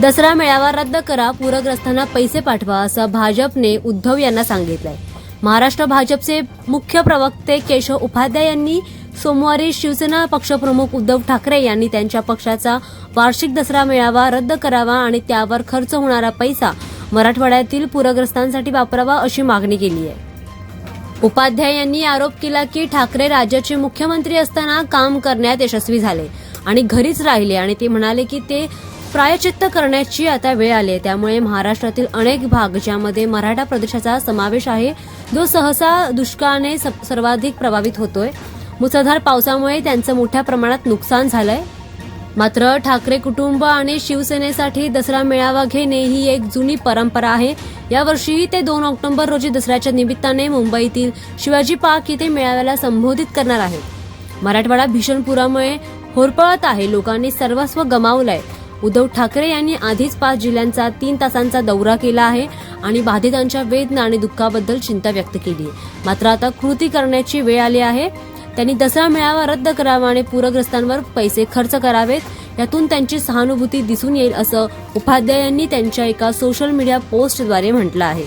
दसरा मेळावा रद्द करा पूरग्रस्तांना पैसे पाठवा असं भाजपने उद्धव यांना सांगितलंय. महाराष्ट्र भाजपचे मुख्य प्रवक्ते केशव उपाध्याय यांनी सोमवारी शिवसेना पक्षप्रमुख उद्धव ठाकरे यांनी त्यांच्या पक्षाचा वार्षिक दसरा मेळावा रद्द करावा आणि त्यावर खर्च होणारा पैसा मराठवाड्यातील पूरग्रस्तांसाठी वापरावा अशी मागणी केली आहे. उपाध्याय यांनी आरोप केला की ठाकरे राज्याचे मुख्यमंत्री असताना काम करण्यात यशस्वी झाले आणि घरीच राहिले आणि ते म्हणाले की ते प्रायचित्त करण्याची आता वेळ आली आहे. त्यामुळे महाराष्ट्रातील अनेक भाग ज्यामध्ये मराठा प्रदेशाचा समावेश आहे जो सहसा दुष्काळाने स- सर्वाधिक प्रभावित होतोय. मुसळधार पावसामुळे त्यांचं मोठ्या प्रमाणात नुकसान झालंय. मात्र ठाकरे कुटुंब आणि शिवसेनेसाठी दसरा मेळावा घेणे ही एक जुनी परंपरा आहे. यावर्षीही ते दोन ऑक्टोबर रोजी दसऱ्याच्या निमित्ताने मुंबईतील शिवाजी पार्क येथे मेळाव्याला संबोधित करणार आहेत. मराठवाडा भीषण पुरामुळे होरपळत आहे. लोकांनी सर्वस्व गमावलंय. उद्धव ठाकरे यांनी आधीच पाच जिल्ह्यांचा तीन तासांचा दौरा केला आहे आणि बाधितांच्या वेदना आणि दुःखाबद्दल चिंता व्यक्त केली मात्र आता कृती करण्याची वेळ आली आहे. त्यांनी दसरा मेळावा रद्द करावा आणि पूरग्रस्तांवर पैसे खर्च करावेत. यातून त्यांची सहानुभूती दिसून येईल असं उपाध्याय यांनी त्यांच्या एका सोशल मीडिया पोस्टद्वारे म्हटलं आहे.